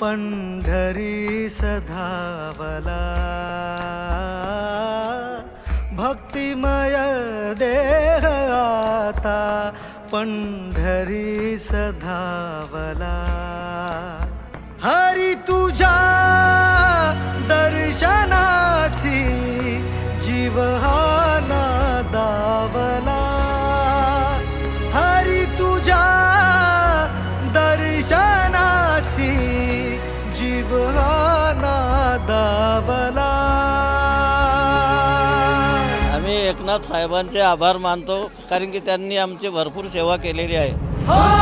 पंढरी सधावला. भक्तिमय देह आता पंढरी सधावला. जीव आम्ही एकनाथ साहेबांचे आभार मानतो कारण की त्यांनी आमची भरपूर सेवा केलेली आहे. हो